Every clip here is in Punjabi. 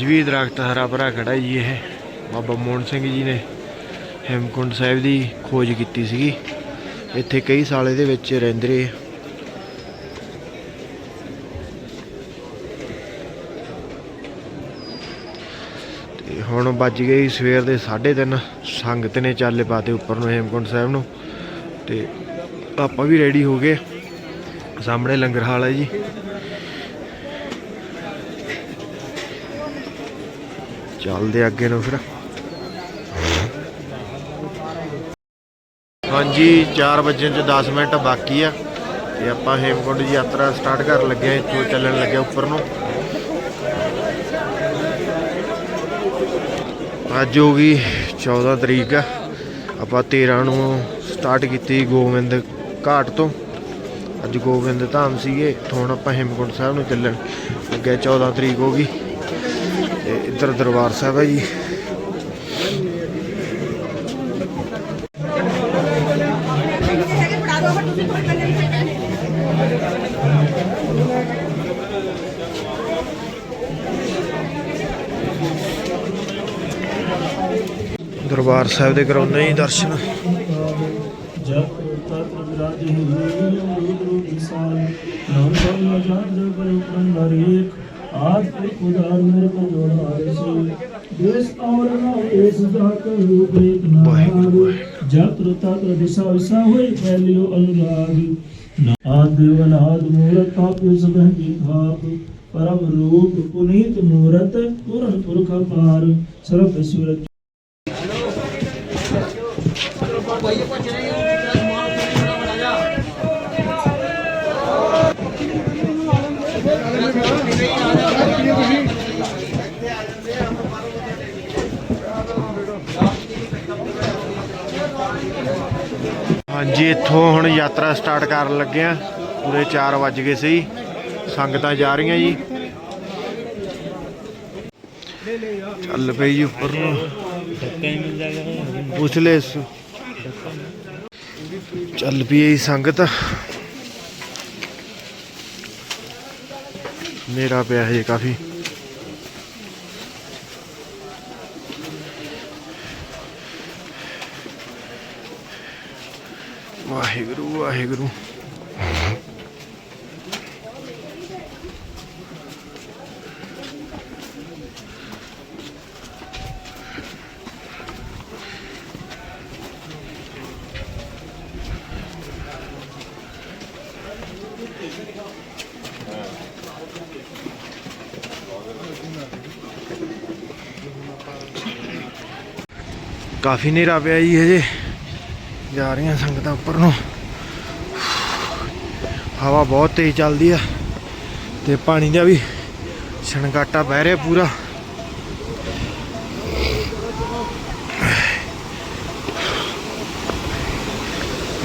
ਅੱਜ ਵੀ ਦਰਖਤ ਹਰਾ ਭਰਾ ਖੜਾ ਜੀ ਇਹ। ਬਾਬਾ ਮੋਹਨ ਸਿੰਘ ਜੀ ਨੇ ਹੇਮਕੁੰਡ ਸਾਹਿਬ ਦੀ ਖੋਜ ਕੀਤੀ ਸੀਗੀ। ਇੱਥੇ ਕਈ ਸਾਲ ਇਹਦੇ ਵਿੱਚ ਰਹਿੰਦੇ ਰਹੇ। ਤੇ ਹੁਣ ਵੱਜ ਗਈ ਸਵੇਰ ਦੇ 3:30 ਸੰਗਤ ਨੇ ਚਾਲੇ ਪਾਤੇ ਉੱਪਰ ਨੂੰ ਹੇਮਕੁੰਡ ਸਾਹਿਬ ਨੂੰ। ਤੇ ਆਪਾਂ ਵੀ ਰੈਡੀ ਹੋ ਗਏ। ਸਾਹਮਣੇ ਲੰਗਰ ਹਾਲ ਹੈ ਜੀ। ਚੱਲਦੇ ਅੱਗੇ ਨੂੰ ਫਿਰ। ਹਾਂਜੀ 4 ਵਜੇ ਚ 10 ਮਿੰਟ ਬਾਕੀ ਆ। ਤੇ ਆਪਾਂ ਹੇਮਕੁੰਡ ਦੀ ਯਾਤਰਾ ਸਟਾਰਟ ਕਰਨ ਲੱਗੇ ਆ, ਇੱਥੋਂ ਚੱਲਣ ਲੱਗੇ ਉੱਪਰ ਨੂੰ। ਅੱਜ ਹੋ ਗਈ 14 ਤਰੀਕ ਆ। ਆਪਾਂ 13 ਨੂੰ ਸਟਾਰਟ ਕੀਤੀ ਗੋਬਿੰਦ ਘਾਟ ਤੋਂ। ਅੱਜ ਗੋਬਿੰਦ ਧਾਮ ਸੀਗੇ, ਇੱਥੋਂ ਹੁਣ ਆਪਾਂ ਹੇਮਕੁੰਡ ਸਾਹਿਬ ਨੂੰ ਚੱਲਣ। ਅੱਗੇ 14 ਤਰੀਕ ਹੋ ਗਈ। ਇੱਧਰ ਦਰਬਾਰ ਸਾਹਿਬ ਹੈ ਜੀ। ਦਰਬਾਰ ਸਾਹਿਬ ਦੇ ਕਰਾਉਂਦੇ ਜੀ ਦਰਸ਼ਨ। ਜਪ ਤਤ ਵਿਰਾਜੇ ਰੂਪ ਰੂਪ ਵਿਸਾਲ ਨਾਮ ਸੰਗ ਜਾਨ ਜੋ ਪਰ ਉਪਰੰਦਰੇਕ ਆਦ ਪੁਰਖ ਉਦਾਰ ਮੇਰੇ ਕੋ ਜੋੜਾ ਸੀ ਦੇਸ ਔਰ ਨਾ ਇਸ ਜਾਤ ਰੂਪ ਨਾਮ ਜਪ ਤਤ ਦਿਸ਼ਾ ਵਿਸਾ ਹੋਈ ਫੈਲਿਓ ਅਨੁਰਾਗ ਆਦ ਦੇਵਨ ਮੂਰਤ ਆਪਿ ਸਭੰ ਕੀ ਥਾਪ ਪਰਮ ਰੂਪ ਪੁਨੀਤ ਮੂਰਤ ਪੁਰਨ ਪੁਰਖ ਪਾਰ ਸਰਬ ਸੂਰਤ ਹਾਂਜੀ, ਇੱਥੋਂ ਹੁਣ ਯਾਤਰਾ ਸਟਾਰਟ ਕਰਨ ਲੱਗੇ ਆ ਪੂਰੇ 4 ਵੱਜ ਗਏ ਸੀ। ਸੰਗਤਾਂ ਜਾ ਰਹੀਆਂ ਜੀ। ਚੱਲ ਪਈ ਜੀ ਉੱਪਰ ਨੂੰ। ਪੁੱਛ ਲੈ ਇਸ। ਚੱਲ ਪਈ ਜੀ ਸੰਗਤ। ਮੇਰਾ ਪਿਆ ਹੈ ਕਾਫੀ। ਵਾਹਿਗੁਰੂ। ਕਾਫੀ ਹਨੇਰਾ ਪਿਆ ਜੀ ਹਜੇ। ਜਾ ਰਹੀਆਂ ਸੰਗਤਾਂ ਉੱਪਰ ਨੂੰ। ਹਵਾ ਬਹੁਤ ਤੇਜ਼ ਚੱਲਦੀ ਆ ਤੇ ਪਾਣੀ ਦਾ ਵੀ ਛਣਕਾਟਾ ਬਹਿ ਰਿਹਾ ਪੂਰਾ।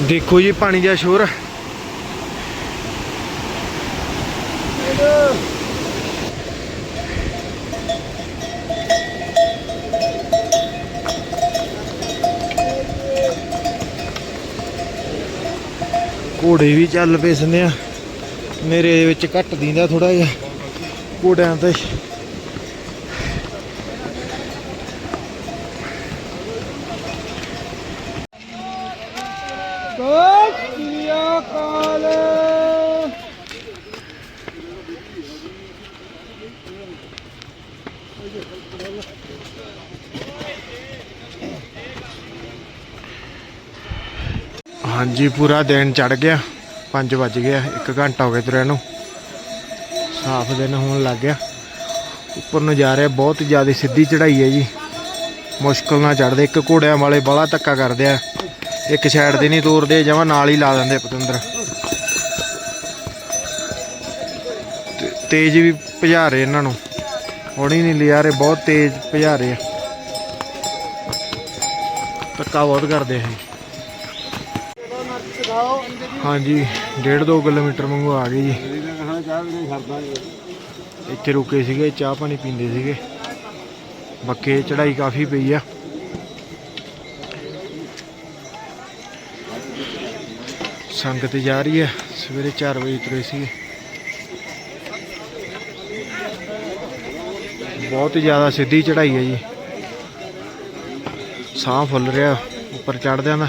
ਦੇਖੋ ਜੀ ਪਾਣੀ ਦਾ ਸ਼ੋਰ। ਘੋੜੇ ਵੀ ਚੱਲ ਪਏ ਸੰਦੇ ਮੇਰੇ ਦੇ ਵਿੱਚ ਘੱਟ ਦਿੰਦਾ ਥੋੜਾ ਜਿਹਾ ਘੋੜਿਆਂ ਤੇ। ਜੀ ਪੂਰਾ ਦਿਨ ਚੜ ਗਿਆ। 5 ਵੱਜ ਗਿਆ 1 ਘੰਟਾ ਹੋ ਗਿਆ ਤੁਰਿਆ ਨੂੰ। ਸਾਫ਼ ਦਿਨ ਹੋਣ ਲੱਗ ਗਿਆ। ਉੱਪਰ ਨੂੰ ਜਾ ਰਿਹਾ, ਬਹੁਤ ਜ਼ਿਆਦਾ ਸਿੱਧੀ ਚੜ੍ਹਾਈ ਹੈ ਜੀ। ਮੁਸ਼ਕਲ ਨਾਲ ਚੜਦੇ ਇੱਕ ਘੋੜਿਆਂ ਵਾਲੇ ਬੜਾ ਧੱਕਾ ਕਰਦੇ ਆ। ਇੱਕ ਸਾਈਡ ਤੇ ਨਹੀਂ ਤੋਰਦੇ, ਜਮਾ ਨਾਲ ਹੀ ਲਾ ਦਿੰਦੇ ਪਤੰਦਰ। ਤੇਜ਼ ਵੀ ਭਜਾ ਰਹੇ ਇਹਨਾਂ ਨੂੰ। ਹੌਲੀ ਨਹੀਂ ਲਿਆ ਰਹੇ, ਬਹੁਤ ਤੇਜ਼ ਭਜਾ ਰਹੇ ਆ। ਧੱਕਾ ਬਹੁਤ ਕਰਦੇ ਆ ਹਾਂਜੀ 1.5 2 ਕਿਲੋਮੀਟਰ ਵਾਂਗੂ ਆ ਗਏ ਜੀ। ਇੱਥੇ ਰੁਕੇ ਸੀਗੇ, ਚਾਹ ਪਾਣੀ ਪੀਂਦੇ ਸੀਗੇ। ਬੱਕੇ ਚੜਾਈ ਕਾਫੀ ਪਈ ਆ। ਸੰਗਤ ਜਾ ਰਹੀ ਹੈ ਸਵੇਰੇ 4 ਵਜੇ ਤੁਰੇ ਸੀਗੇ। ਬਹੁਤ ਜ਼ਿਆਦਾ ਸਿੱਧੀ ਚੜਾਈ ਹੈ ਜੀ। ਸਾਹ ਫੁੱਲ ਰਿਹਾ, ਉੱਪਰ ਚੜਦਿਆਂ ਦਾ।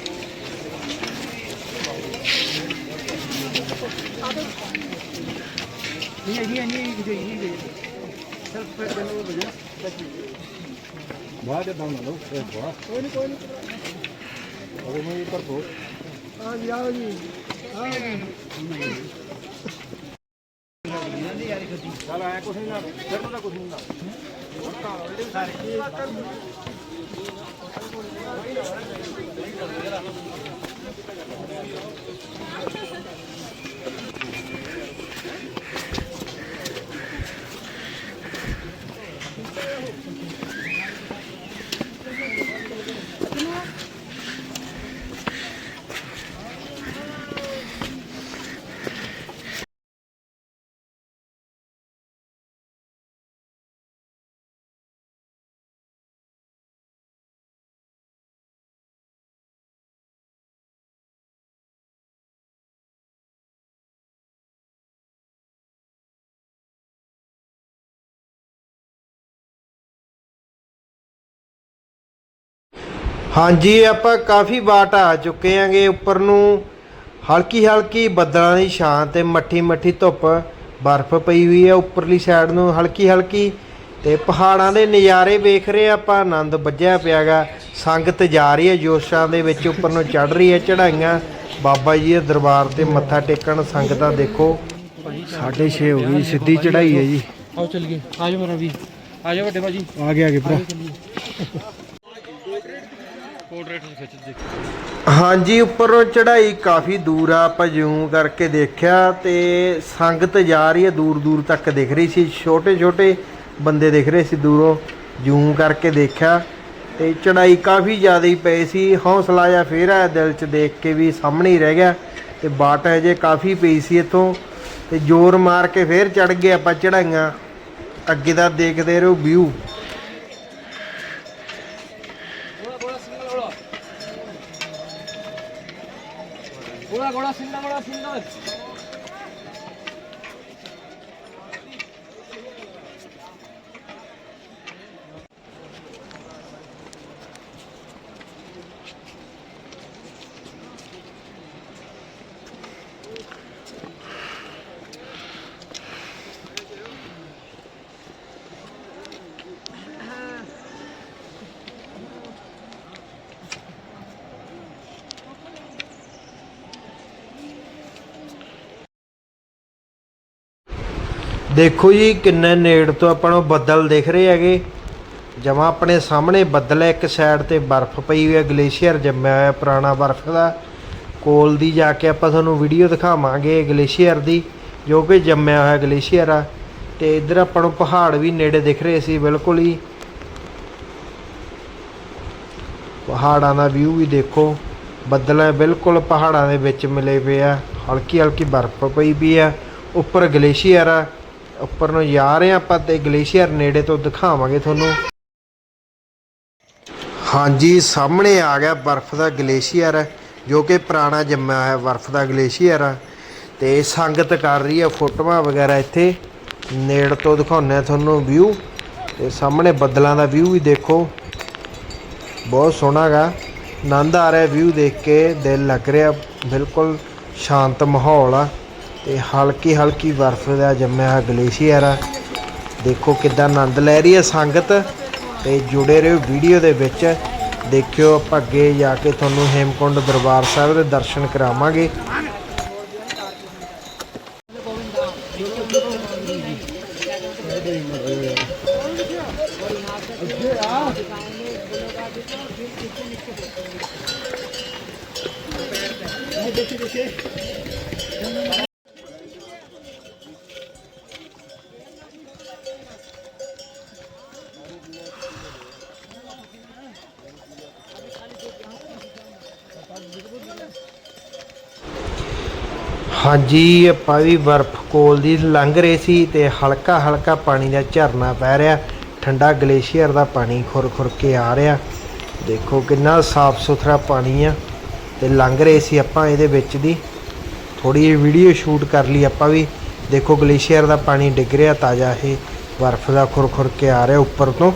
ਬਾਅਦ ਦੇ ਦਾਣਾ ਲਓ ਫਿਰ ਬਾਅਦ ਕੋਈ ਨਹੀਂ ਕੋਈ ਨਹੀਂ ਅਗਰ ਮੈਂ ਇਹ ਕਰ ਤੋ ਆ ਜੀ ਆ ਜੀ ਆ ਜੀ ਚੱਲ ਆਇਆ ਕੁਛ ਨਹੀਂ ਨਾ ਫਿਰ ਤਾਂ ਕੁਛ ਨਹੀਂ ਨਾ ਸਾਰੇ ਹਾਂਜੀ ਆਪਾਂ ਕਾਫੀ ਬਾਟ ਆ ਚੁੱਕੇ ਆਂਗੇ ਉੱਪਰ ਨੂੰ। ਹਲਕੀ ਹਲਕੀ ਬੱਦਲਾਂ ਦੀ ਛਾਂ ਤੇ ਮੱਠੀ ਮੱਠੀ ਧੁੱਪ ਬਰਫ਼ ਪਈ ਹੋਈ ਹੈ ਉੱਪਰਲੀ ਸਾਈਡ ਨੂੰ ਹਲਕੀ ਹਲਕੀ ਤੇ ਪਹਾੜਾਂ ਦੇ ਨਜ਼ਾਰੇ ਵੇਖ ਰਹੇ ਆਪਾਂ ਆਨੰਦ ਵੱਜਿਆ ਪਿਆਗਾ। ਸੰਗਤ ਜਾ ਰਹੀ ਹੈ ਜੋਸ਼ਾਂ ਦੇ ਵਿੱਚ ਉੱਪਰ ਨੂੰ ਚੜ ਰਹੀ ਹੈ ਚੜਾਈਆਂ ਬਾਬਾ ਜੀ ਦੇ ਦਰਬਾਰ ਤੇ ਮੱਥਾ ਟੇਕਣ ਸੰਗਤਾਂ ਦੇਖੋ। 6:30 ਹੋ ਗਈ ਸਿੱਧੀ ਚੜਾਈ ਹੈ ਜੀ। ਆਓ ਚੱਲੀਏ। ਆ ਜਾਓ ਮੇਰਾ ਵੀ ਆ ਜਾਓ ਵੱਡੇ ਭਾਜੀ। ਆ ਗਿਆ ਭਰਾ। ਪੋਰਟਰੇਟ ਖਿੱਚ ਦੇ ਹਾਂਜੀ, ਉੱਪਰੋਂ ਚੜ੍ਹਾਈ ਕਾਫੀ ਦੂਰ ਆ, ਆਪਾਂ ਜੂਮ ਕਰਕੇ ਦੇਖਿਆ ਤੇ ਸੰਗਤ ਜਾ ਰਹੀ ਹੈ ਦੂਰ ਦੂਰ ਤੱਕ ਦਿਖ ਰਹੀ ਸੀ ਛੋਟੇ ਛੋਟੇ ਬੰਦੇ ਦਿਖ ਰਹੇ ਸੀ ਦੂਰੋਂ ਜੂਮ ਕਰਕੇ ਦੇਖਿਆ ਤੇ ਚੜ੍ਹਾਈ ਕਾਫੀ ਜ਼ਿਆਦਾ ਹੀ ਪਈ ਸੀ। ਹੌਸਲਾ ਜਾਂ ਫੇਰ ਆਇਆ ਦਿਲ 'ਚ ਦੇਖ ਕੇ ਵੀ ਸਾਹਮਣੇ ਹੀ ਰਹਿ ਗਿਆ ਤੇ ਬਾਟ ਅਜੇ ਕਾਫੀ ਪਈ ਸੀ ਇੱਥੋਂ ਤੇ ਜ਼ੋਰ ਮਾਰ ਕੇ ਫੇਰ ਚੜ ਗਏ ਆਪਾਂ ਚੜਾਈਆਂ ਅੱਗੇ ਦਾ ਦੇਖਦੇ ਰਹੋ, ਵਿਊ। ਦੇਖੋ ਜੀ ਕਿੰਨੇ ਨੇੜ ਤੋਂ ਆਪਾਂ ਨੂੰ ਬੱਦਲ ਦਿਖ ਰਹੇ ਹੈਗੇ। ਜਮਾ ਆਪਣੇ ਸਾਹਮਣੇ ਬੱਦਲ ਹੈ, ਇੱਕ ਸਾਈਡ ਤੇ ਬਰਫ਼ ਪਈ ਹੋਈ ਹੈ, ਗਲੇਸ਼ੀਅਰ ਜੰਮਿਆ ਹੋਇਆ ਪੁਰਾਣਾ ਬਰਫ਼ ਦਾ। ਕੋਲ ਦੀ ਜਾ ਕੇ ਆਪਾਂ ਤੁਹਾਨੂੰ ਵੀਡੀਓ ਦਿਖਾਵਾਂਗੇ ਗਲੇਸ਼ੀਅਰ ਦੀ, ਜੋ ਕਿ ਜੰਮਿਆ ਹੋਇਆ ਗਲੇਸ਼ੀਅਰ ਆ। ਤੇ ਇੱਧਰ ਆਪਾਂ ਨੂੰ ਪਹਾੜ ਵੀ ਨੇੜੇ ਦਿਖ ਰਹੇ ਸੀ, ਬਿਲਕੁਲ ਹੀ। ਪਹਾੜਾਂ ਦਾ ਵਿਊ ਵੀ ਦੇਖੋ, ਬੱਦਲ ਹੈ, ਬਿਲਕੁਲ ਪਹਾੜਾਂ ਦੇ ਵਿੱਚ ਮਿਲੇ ਪਏ ਆ। ਹਲਕੀ ਹਲਕੀ ਬਰਫ਼ ਪਈ ਵੀ ਆ, ਉੱਪਰ ਗਲੇਸ਼ੀਅਰ ਆ। ਉੱਪਰ ਨੂੰ ਜਾ ਰਹੇ ਆ ਆਪਾਂ ਤੇ ਗਲੇਸ਼ੀਅਰ ਨੇੜੇ ਤੋਂ ਦਿਖਾਵਾਂਗੇ ਤੁਹਾਨੂੰ। ਹਾਂਜੀ, ਸਾਹਮਣੇ ਆ ਗਿਆ ਬਰਫ਼ ਦਾ ਗਲੇਸ਼ੀਅਰ, ਜੋ ਕਿ ਪੁਰਾਣਾ ਜੰਮਿਆ ਹੋਇਆ ਬਰਫ਼ ਦਾ ਗਲੇਸ਼ੀਅਰ। ਆ ਤੇ ਸੰਗਤ ਕਰ ਰਹੀ ਆ ਫੋਟੋਆਂ ਵਗੈਰਾ ਇੱਥੇ। ਨੇੜ ਤੋਂ ਦਿਖਾਉਂਦੇ ਆ ਤੁਹਾਨੂੰ ਵਿਊ ਤੇ ਸਾਹਮਣੇ ਬੱਦਲਾਂ ਦਾ ਵਿਊ ਵੀ ਦੇਖੋ। ਬਹੁਤ ਸੋਹਣਾ ਗਾ। ਆਨੰਦ ਆ ਰਿਹਾ ਵਿਊ ਦੇਖ ਕੇ, ਦਿਲ ਲੱਗ ਰਿਹਾ। ਬਿਲਕੁਲ ਸ਼ਾਂਤ ਮਾਹੌਲ ਆ। ਤੇ ਹਲਕੀ ਹਲਕੀ ਬਰਫ਼ ਦਾ ਜੰਮਿਆ ਹੋਇਆ ਗਲੇਸ਼ੀਅਰ ਆ। ਦੇਖੋ ਕਿੱਦਾਂ ਆਨੰਦ ਲੈ ਰਹੀ ਹੈ ਸੰਗਤ ਤੇ ਜੁੜੇ ਰਹੋ ਵੀਡੀਓ ਦੇ ਵਿੱਚ। ਦੇਖਿਓ ਆਪਾਂ ਅੱਗੇ ਜਾ ਕੇ ਤੁਹਾਨੂੰ ਹੇਮਕੁੰਡ ਦਰਬਾਰ ਸਾਹਿਬ ਦੇ ਦਰਸ਼ਨ ਕਰਾਵਾਂਗੇ। ਹਾਂਜੀ, ਆਪਾਂ ਵੀ ਬਰਫ਼ ਕੋਲ ਦੀ ਲੰਘ ਰਹੇ ਸੀ ਤੇ ਹਲਕਾ ਹਲਕਾ ਪਾਣੀ ਦਾ ਝਰਨਾ ਪੈ ਰਿਹਾ। ਠੰਡਾ ਗਲੇਸ਼ੀਅਰ ਦਾ ਪਾਣੀ ਖੁਰ ਖੁਰ ਕੇ ਆ ਰਿਹਾ। ਦੇਖੋ ਕਿੰਨਾ ਸਾਫ਼ ਸੁਥਰਾ ਪਾਣੀ ਆ ਤੇ ਲੰਘ ਰਹੇ ਸੀ ਆਪਾਂ ਇਹਦੇ ਵਿੱਚ ਦੀ। ਥੋੜੀ ਜਿਹੀ ਵੀਡੀਓ ਸ਼ੂਟ ਕਰ ਲਈ ਆਪਾਂ ਵੀ। ਦੇਖੋ ਗਲੇਸ਼ੀਅਰ ਦਾ ਪਾਣੀ ਡਿੱਗ ਰਿਹਾ, ਤਾਜ਼ਾ ਇਹ ਬਰਫ਼ ਦਾ ਖੁਰ ਖੁਰ ਕੇ ਆ ਰਿਹਾ ਉੱਪਰ ਤੋਂ।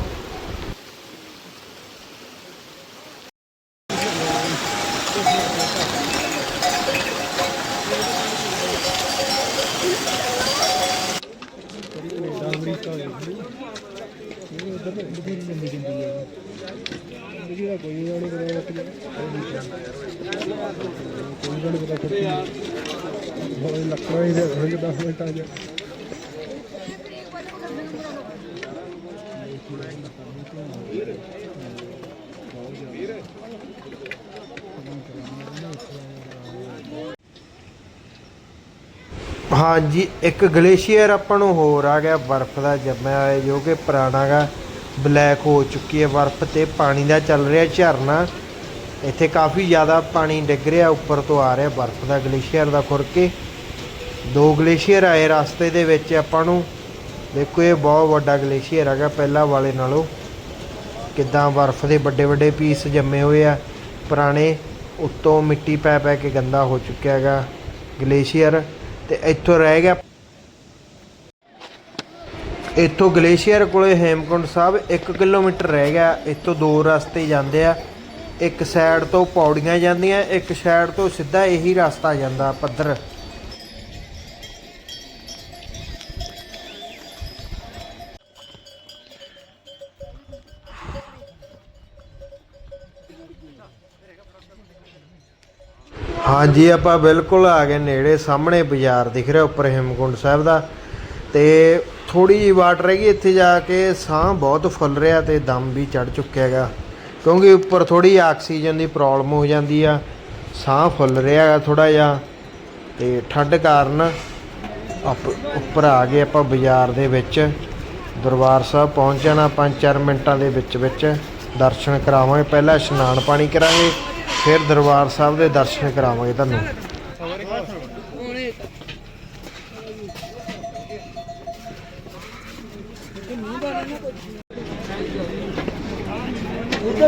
ਹਾਂਜੀ, ਇੱਕ ਗਲੇਸ਼ੀਅਰ ਆਪਾਂ ਨੂੰ ਹੋਰ ਆ ਗਿਆ, ਬਰਫ਼ ਦਾ ਜੰਮਿਆ ਹੋਇਆ ਜੋ ਕਿ ਪੁਰਾਣਾ ਗਾ ਬਲੈਕ ਹੋ ਚੁੱਕੀ ਹੈ, ਬਰਫ਼ ਤੇ ਪਾਣੀ ਦਾ ਚੱਲ ਰਿਹਾ ਝਰਨਾ। ਇੱਥੇ ਕਾਫੀ ਜ਼ਿਆਦਾ ਪਾਣੀ ਡਿੱਗ ਰਿਹਾ, ਉੱਪਰ ਤੋਂ ਆ ਰਿਹਾ ਬਰਫ਼ ਦਾ ਗਲੇਸ਼ੀਅਰ ਦਾ ਖੁਰ ਕੇ ਦੋ ਗਲੇਸ਼ੀਅਰ ਆਏ ਰਸਤੇ ਦੇ ਵਿੱਚ ਆਪਾਂ ਨੂੰ। ਦੇਖੋ, ਇਹ ਬਹੁਤ ਵੱਡਾ ਗਲੇਸ਼ੀਅਰ ਹੈਗਾ, ਪਹਿਲਾਂ ਵਾਲੇ ਨਾਲੋਂ। ਕਿੱਦਾਂ ਬਰਫ਼ ਦੇ ਵੱਡੇ ਵੱਡੇ ਪੀਸ ਜੰਮੇ ਹੋਏ ਆ। ਪੁਰਾਣੇ, ਉੱਤੋਂ ਮਿੱਟੀ ਪੈ ਪੈ ਕੇ ਗੰਦਾ ਹੋ ਚੁੱਕਿਆ ਹੈਗਾ ਗਲੇਸ਼ੀਅਰ। ਤੇ ਇੱਥੋਂ ਰਹਿ ਗਿਆ ਇੱਥੋਂ ਗਲੇਸ਼ੀਅਰ ਕੋਲੇ ਹੇਮਕੁੰਟ ਸਾਹਿਬ 1 ਕਿਲੋਮੀਟਰ ਰਹਿ ਗਿਆ। ਇੱਥੋਂ ਦੋ ਰਸਤੇ ਜਾਂਦੇ ਆ। ਇੱਕ ਸਾਈਡ ਤੋਂ ਪੌੜੀਆਂ ਜਾਂਦੀਆਂ, ਇੱਕ ਸਾਈਡ ਤੋਂ ਸਿੱਧਾ ਇਹੀ ਰਸਤਾ ਜਾਂਦਾ ਪੱਧਰ। ਹਾਂਜੀ, ਆਪਾਂ ਬਿਲਕੁਲ ਆ ਗਏ ਨੇੜੇ। ਸਾਹਮਣੇ ਬਾਜ਼ਾਰ ਦਿਖ ਰਿਹਾ ਉੱਪਰ ਹੇਮਕੁੰਡ ਸਾਹਿਬ ਦਾ। ਤੇ ਥੋੜੀ ਜਿਹੀ ਵਾਟ ਰਹਿ ਗਈ ਇੱਥੇ ਜਾ ਕੇ, ਸਾਹ ਬਹੁਤ ਫੁੱਲ ਰਿਹਾ ਤੇ ਦਮ ਵੀ ਚੜ ਚੁੱਕਿਆ ਹੈਗਾ। ਕਿਉਂਕਿ ਉੱਪਰ ਥੋੜੀ ਆਕਸੀਜਨ ਦੀ ਪ੍ਰੋਬਲਮ ਹੋ ਜਾਂਦੀ ਆ, ਸਾਹ ਫੁੱਲ ਰਿਹਾ ਹੈਗਾ ਥੋੜਾ ਜਿਹਾ ਤੇ ਠੰਡ ਕਾਰਨ ਆਪ ਉੱਪਰ ਆ ਗਏ ਆਪਾਂ ਬਾਜ਼ਾਰ ਦੇ ਵਿੱਚ। ਦਰਬਾਰ ਸਾਹਿਬ ਪਹੁੰਚ ਜਾਣਾ 5-4 ਮਿੰਟਾਂ ਦੇ ਵਿੱਚ ਵਿੱਚ, ਦਰਸ਼ਨ ਕਰਾਵਾਂਗੇ। ਪਹਿਲਾਂ ਇਸ਼ਨਾਨ ਪਾਣੀ ਕਰਾਂਗੇ, ਫਿਰ ਦਰਬਾਰ ਸਾਹਿਬ ਦੇ ਦਰਸ਼ਨ ਕਰਾਵਾਂਗੇ ਤੁਹਾਨੂੰ।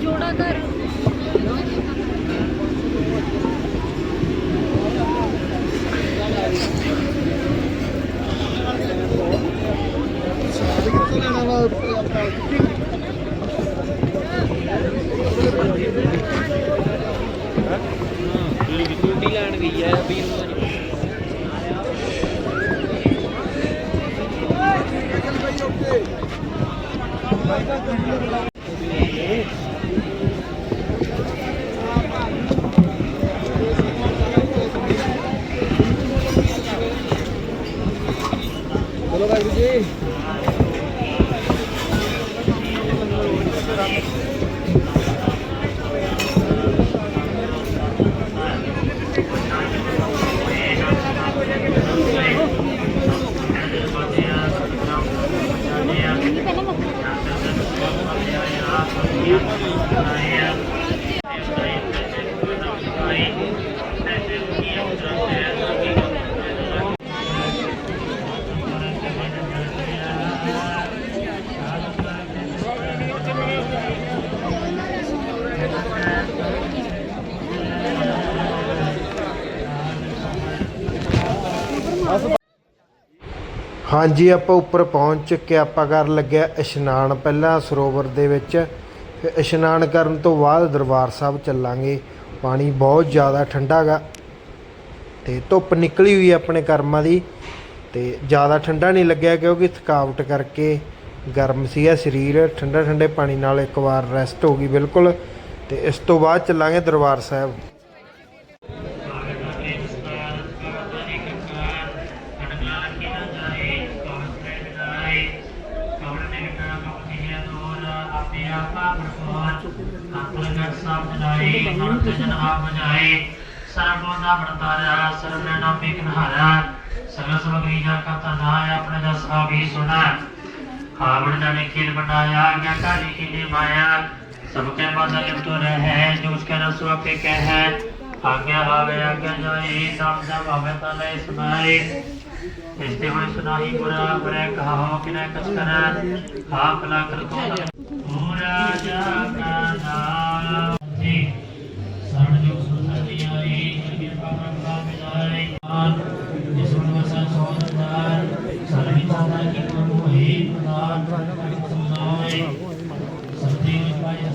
ਜੋੜਾ ਕਰ ਡਿਊਟੀ ਲੈਣ ਗਈ ਹੈ ਵੀਰ ਨੂੰ ਬੋਲੋ ਵਾਹਿਗੁਰੂ ਜੀ ਹਾਂਜੀ, ਆਪਾਂ ਉੱਪਰ ਪਹੁੰਚ ਚੁੱਕੇ ਆਪਾਂ ਕਰਨ ਲੱਗਿਆ ਇਸ਼ਨਾਨ। ਪਹਿਲਾਂ ਸਰੋਵਰ ਦੇ ਵਿੱਚ ਫਿਰ ਇਸ਼ਨਾਨ ਕਰਨ ਤੋਂ ਬਾਅਦ ਦਰਬਾਰ ਸਾਹਿਬ ਚੱਲਾਂਗੇ। ਪਾਣੀ ਬਹੁਤ ਜ਼ਿਆਦਾ ਠੰਡਾ ਗਾ ਤੇ ਧੁੱਪ ਨਿਕਲੀ ਹੋਈ ਆਪਣੇ ਕਰਮਾਂ ਦੀ ਤੇ ਜ਼ਿਆਦਾ ਠੰਡਾ ਨਹੀਂ ਲੱਗਿਆ ਕਿਉਂਕਿ ਥਕਾਵਟ ਕਰਕੇ ਗਰਮ ਸੀਗਾ ਸਰੀਰ। ਠੰਡਾ ਠੰਡੇ ਪਾਣੀ ਨਾਲ ਇੱਕ ਵਾਰ ਰੈਸਟ ਹੋ ਗਈ ਬਿਲਕੁਲ। ਤੇ ਇਸ ਤੋਂ ਬਾਅਦ ਚੱਲਾਂਗੇ ਦਰਬਾਰ ਸਾਹਿਬ। ਸਰਬੋਦਾ ਵਰਤਾਰਿਆ ਸਰਬਨਾ ਮੇਕ ਨਹਾਰਿਆ ਸਗਲ ਸਮਗਰੀ ਜਾ ਕਰਤਾ ਨਾਇ ਆਪਣੇ ਦਾ ਸਾਬੀ ਸੁਣਾ। ਹਾਵੜ ਜਾਣੇ ਖੇਲ ਬਣਾਇਆ ਆਗਿਆ ਕਾਲੀ ਕੀ ਮਾਇਆ। ਸਭ ਕੇ ਬਾਦਲ ਲਿਪਤ ਰਹੇ, ਜੋ ਉਸਕੇ ਰਸੂ ਆਪੇ ਕਹਿ। ਹੈ ਆਗਿਆ ਆਵੇ ਆਗਿਆ ਜਾਏ, ਨਾਮ ਦਾ ਭਾਵੇਂ ਤਾਂ ਲੈ ਸਮਾਏ ਇਸ ਤੇ ਹੋਏ ਸੁਨਾਹੀ ਬੁਰਾ ਬਰੇ ਕਹਾ ਹੋ ਕਿ ਨਾ ਕਛ ਕਰੈ। ਆਪ ਲਾ ਕਰ ਕੋ ਮਿਲਾਏ ਆਨ ਜਿਸ ਨੂੰ ਵਸਾ ਸੋਦਦਾਰ ਸਰਣੀ ਚਾਹਦਾ ਕਿ ਕੋ ਹੋਈ ਪ੍ਰਦਾਨ ਸੁਨਾਏ ਸਤਿ ਵਿਪਾਇ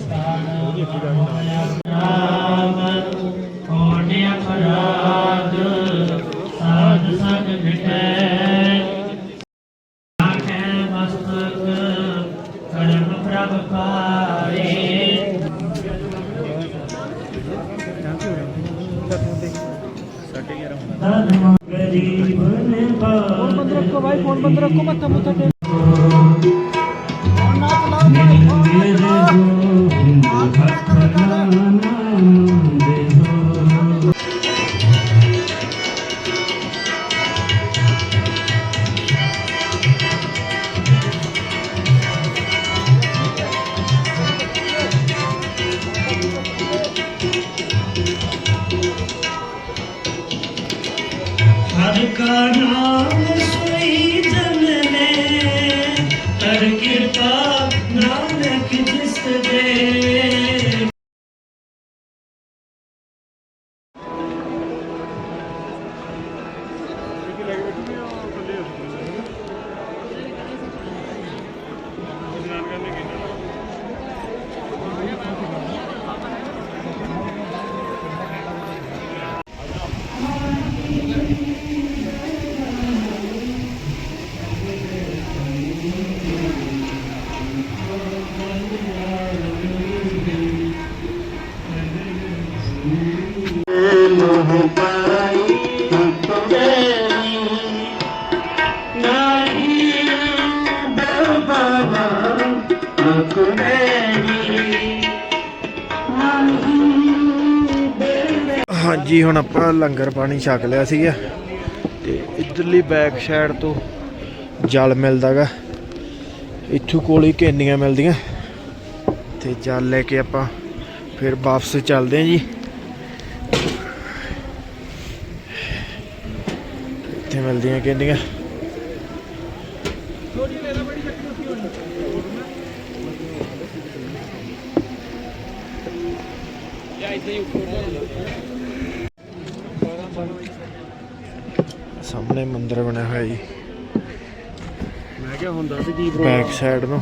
ਹਰ ਹਾਂਜੀ ਹੁਣ ਆਪਾਂ ਲੰਗਰ ਪਾਣੀ ਛਕ ਲਿਆ ਸੀਗਾ। ਤੇ ਇਧਰਲੀ ਬੈਕ ਸਾਈਡ ਤੋਂ ਜਲ ਮਿਲਦਾਗਾ। ਇੱਥੋਂ ਕੋਲ ਹੀ ਕੈਨੀਆਂ ਮਿਲਦੀਆਂ। ਤੇ ਜਲ ਲੈ ਕੇ ਆਪਾਂ ਫਿਰ ਵਾਪਸ ਚੱਲਦੇ ਹਾਂ ਜੀ। ਇੱਥੇ ਮਿਲਦੀਆਂ ਕੈਨੀਆਂ। ਸਾਹਮਣੇ ਮੰਦਿਰ ਬਣਿਆ ਹੋਇਆ ਜੀ। ਮੈਂ ਕਿਹਾ ਹੁੰਦਾ ਸੀ ਕੀ ਬੈਕ ਸਾਈਡ ਨੂੰ।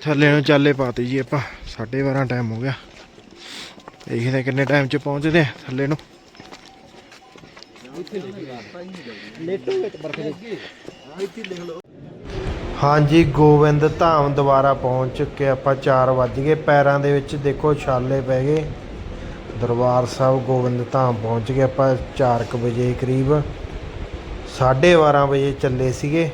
ਥੱਲੇ ਨੂੰ ਚਾਲੇ ਪਾਤੀ ਜੀ ਆਪਾਂ 12:30 ਟਾਈਮ ਹੋ ਗਿਆ। ਦੇਖਦੇ ਕਿੰਨੇ ਟਾਈਮ ਚ ਪਹੁੰਚਦੇ ਆ ਥੱਲੇ ਨੂੰ। ਹਾਂਜੀ, ਗੋਬਿੰਦ ਧਾਮ ਦੁਆਰਾ ਪਹੁੰਚ ਚੁੱਕੇ ਆਪਾਂ 4 ਵੱਜ ਗਏ। ਪੈਰਾਂ ਦੇ ਵਿੱਚ ਦੇਖੋ ਛਾਲੇ ਪੈ ਗਏ। ਦਰਬਾਰ ਸਾਹਿਬ ਗੋਬਿੰਦ ਧਾਮ ਪਹੁੰਚ ਗਏ। ਆਪਾਂ 4:00 ਵਜੇ ਕਰੀਬ 12:30 ਵਜੇ ਚੱਲੇ ਸੀਗੇ।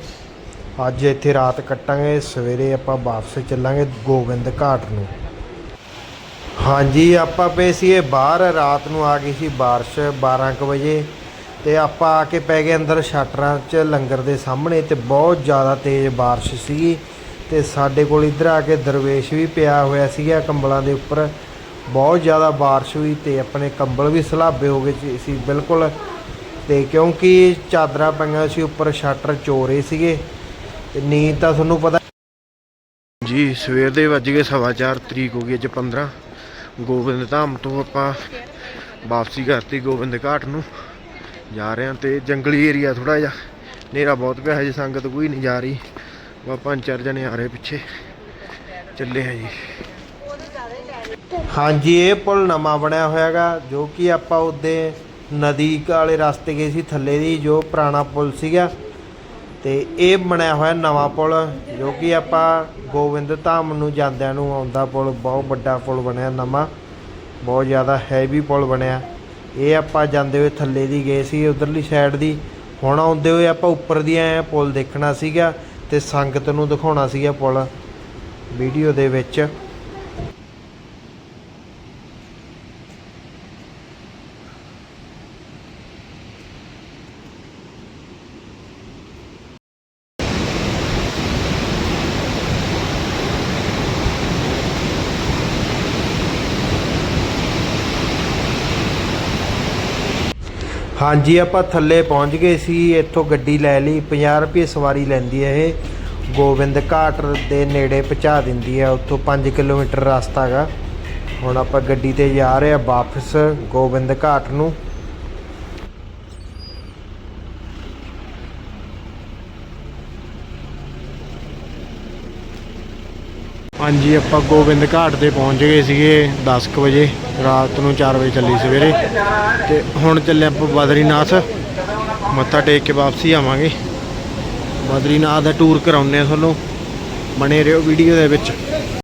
ਅੱਜ ਇੱਥੇ ਰਾਤ ਕੱਟਾਂਗੇ। ਸਵੇਰੇ ਆਪਾਂ ਵਾਪਸ ਚੱਲਾਂਗੇ ਗੋਬਿੰਦ ਘਾਟ ਨੂੰ। ਹਾਂਜੀ, ਆਪਾਂ ਪਏ ਸੀਗੇ ਬਾਹਰ, ਰਾਤ ਨੂੰ ਆ ਗਈ ਸੀ ਬਾਰਿਸ਼ 12 ਕੁ ਵਜੇ ਤੇ ਆਪਾਂ ਆ ਕੇ ਪੈ ਗਏ ਅੰਦਰ ਸ਼ਟਰਾਂ 'ਚ ਲੰਗਰ ਦੇ ਸਾਹਮਣੇ ਤੇ ਬਹੁਤ ਜ਼ਿਆਦਾ ਤੇਜ਼ ਬਾਰਿਸ਼ ਸੀਗੀ ਤੇ ਸਾਡੇ ਕੋਲ ਇੱਧਰ ਆ ਕੇ ਦਰਵੇਸ਼ ਵੀ ਪਿਆ ਹੋਇਆ ਸੀਗਾ ਕੰਬਲਾਂ ਦੇ ਉੱਪਰ। ਬਹੁਤ ਜ਼ਿਆਦਾ ਬਾਰਿਸ਼ ਹੋਈ ਤੇ ਆਪਣੇ ਕੰਬਲ ਵੀ ਸਲਾਬੇ ਹੋ ਗਏ ਸੀ- ਸੀ ਬਿਲਕੁਲ। ਤੇ ਕਿਉਂਕਿ ਚਾਦਰਾਂ ਪਈਆਂ ਸੀ, ਉੱਪਰ ਸ਼ਟਰ ਚੋਰੇ ਸੀਗੇ ਤੇ ਨੀਂਦ ਤਾਂ ਤੁਹਾਨੂੰ ਪਤਾ ਜੀ, ਸਵੇਰ ਦੇ ਵੱਜ ਗਏ ਸਵਾ ਚਾਰ, ਤਰੀਕ ਹੋ ਗਈ ਅੱਜ 15 ਗੋਬਿੰਦ ਧਾਮ ਤੋਂ ਆਪਾਂ ਵਾਪਸੀ ਕਰਤੀ ਗੋਬਿੰਦ ਘਾਟ ਨੂੰ। ਜਾ ਰਹੇ ਹਾਂ ਤੇ ਜੰਗਲੀ ਏਰੀਆ ਥੋੜਾ ਜਿਹਾ। ਹਨੇਰਾ ਬਹੁਤ ਪਿਆ, ਹਜੇ ਸੰਗਤ ਕੋਈ ਨਹੀਂ ਜਾ ਰਹੀ। ਵਾ ਪੰਜ ਚਾਰ ਜਣੇ ਆ ਰਹੇ ਪਿੱਛੇ। ਚੱਲੇ ਆ ਜੀ। ਹਾਂਜੀ, ਇਹ ਪੁਲ ਨਵਾਂ ਬਣਿਆ ਹੋਇਆਗਾ, ਜੋ ਕਿ ਆਪਾਂ ਉਹਦੇ ਨਦੀ ਵਾਲੇ ਰਸਤੇ ਗਏ ਸੀ, ਥੱਲੇ ਦੀ ਜੋ ਪੁਰਾਣਾ ਪੁਲ ਸੀਗਾ। ਤੇ ਇਹ ਬਣਿਆ ਹੋਇਆ ਨਵਾਂ ਪੁਲ, ਜੋ ਕਿ ਆਪਾਂ ਗੋਬਿੰਦ ਧਾਮ ਨੂੰ ਜਾਂਦਿਆਂ ਨੂੰ ਆਉਂਦਾ ਪੁਲ, ਬਹੁਤ ਵੱਡਾ ਪੁਲ ਬਣਿਆ ਨਵਾਂ, ਬਹੁਤ ਜ਼ਿਆਦਾ ਹੈਵੀ ਪੁਲ ਬਣਿਆ। ਇਹ ਆਪਾਂ ਜਾਂਦੇ ਹੋਏ ਥੱਲੇ ਦੀ ਗਏ ਸੀ, ਉਧਰਲੀ ਸਾਈਡ ਦੀ। ਹੁਣ ਆਉਂਦੇ ਹੋਏ ਆਪਾਂ ਉੱਪਰ ਦੀ ਆਏ ਪੁਲ ਦੇਖਣਾ ਸੀਗਾ ਤੇ ਸੰਗਤ ਨੂੰ ਦਿਖਾਉਣਾ ਸੀਗਾ ਪੁਲ, ਵੀਡੀਓ ਦੇ ਵਿੱਚ। ਹਾਂਜੀ, ਆਪਾਂ ਥੱਲੇ ਪਹੁੰਚ ਗਏ ਸੀ, ਇੱਥੋਂ ਗੱਡੀ ਲੈ ਲਈ 50 ਰੁਪਏ ਸਵਾਰੀ ਲੈਂਦੀ ਹੈ ਇਹ। ਗੋਬਿੰਦ ਘਾਟ ਦੇ ਨੇੜੇ ਪਹੁੰਚਾ ਦਿੰਦੀ ਹੈ ਉੱਥੋਂ 5 ਕਿਲੋਮੀਟਰ ਰਸਤਾ ਹੈਗਾ। ਹੁਣ ਆਪਾਂ ਗੱਡੀ ਤੇ ਜਾ ਰਹੇ ਆ ਵਾਪਸ, ਗੋਬਿੰਦ ਘਾਟ ਨੂੰ। ਹਾਂਜੀ, ਆਪਾਂ ਗੋਬਿੰਦ ਘਾਟ ਤੇ ਪਹੁੰਚ ਗਏ ਸੀਗੇ 10 ਕੁ ਵਜੇ, ਰਾਤ ਨੂੰ 4 ਵਜੇ ਚੱਲੀ ਸਵੇਰੇ। ਤੇ ਹੁਣ ਚੱਲੇ ਆਪਾਂ ਬਦਰੀਨਾਥ। ਮੱਥਾ ਟੇਕ ਕੇ ਵਾਪਸੀ ਆਵਾਂਗੇ। ਬਦਰੀਨਾਥ ਦਾ ਟੂਰ ਕਰਾਉਂਦੇ ਆ ਤੁਹਾਨੂੰ। ਬਣੇ ਰਹੋ ਵੀਡੀਓ ਦੇ ਵਿੱਚ।